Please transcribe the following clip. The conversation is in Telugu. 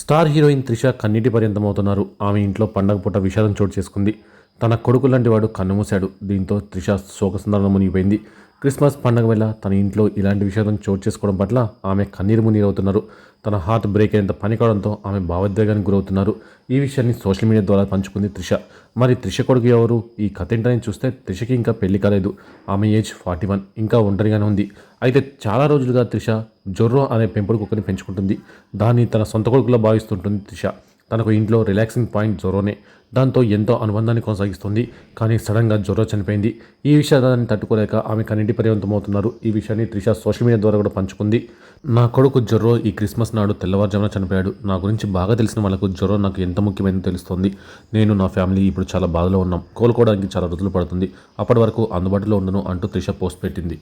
స్టార్ హీరోయిన్ త్రిష కన్నీటి పర్యంతమవుతున్నారు. ఆమె ఇంట్లో పండగ పూట విషాదం చోటు చేసుకుంది. తన కొడుకు లాంటి వాడు కన్నుమూశాడు దీంతో త్రిష శోకసందర్భం మునిగిపోయింది క్రిస్మస్ పండగ వేళ తన ఇంట్లో ఇలాంటి విషాదం చోటు చేసుకోవడం పట్ల ఆమె కన్నీరు మునీరవుతున్నారు తన హార్ట్ బ్రేక్ అయినంత పని కావడంతో ఆమె భావోద్వేగానికి గురవుతున్నారు. ఈ విషయాన్ని సోషల్ మీడియా ద్వారా పంచుకుంది త్రిష. మరి త్రిష కొడుకు ఎవరు? ఈ కథ ఏంటని చూస్తే త్రిషకి ఇంకా పెళ్ళి కాలేదు. ఆమె ఏజ్ ఫార్టీ వన్ ఇంకా ఒంటరిగానే ఉంది. అయితే చాలా రోజులుగా త్రిష జొర్రో అనే పెంపుడు కుక్కని పెంచుకుంటుంది. దాన్ని తన సొంత కొడుకులా భావిస్తుంటుంది త్రిష. తనకు ఇంట్లో రిలాక్సింగ్ పాయింట్ జొరోనే. దాంతో ఎంతో అనుబంధాన్ని కొనసాగిస్తుంది. కానీ సడన్గా జ్వరో చనిపోయింది. ఈ విషయాన్ని తట్టుకోలేక ఆమె కన్నింటి పర్యంతమవుతున్నారు ఈ విషయాన్ని త్రిష సోషల్ మీడియా ద్వారా కూడా పంచుకుంది. నా కొడుకు జొర్రో ఈ క్రిస్మస్ నాడు తెల్లవారుజామున చనిపోయాడు. నా గురించి బాగా తెలిసిన వాళ్ళకు జ్వరో నాకు ఎంత ముఖ్యమైనదో తెలుస్తుంది. నేను నా ఫ్యామిలీ ఇప్పుడు చాలా బాధలో ఉన్నాం. కోలుకోవడానికి చాలా రోజులు పడుతుంది. అప్పటి వరకు అందుబాటులో ఉండను అంటూ త్రిష పోస్ట్ పెట్టింది.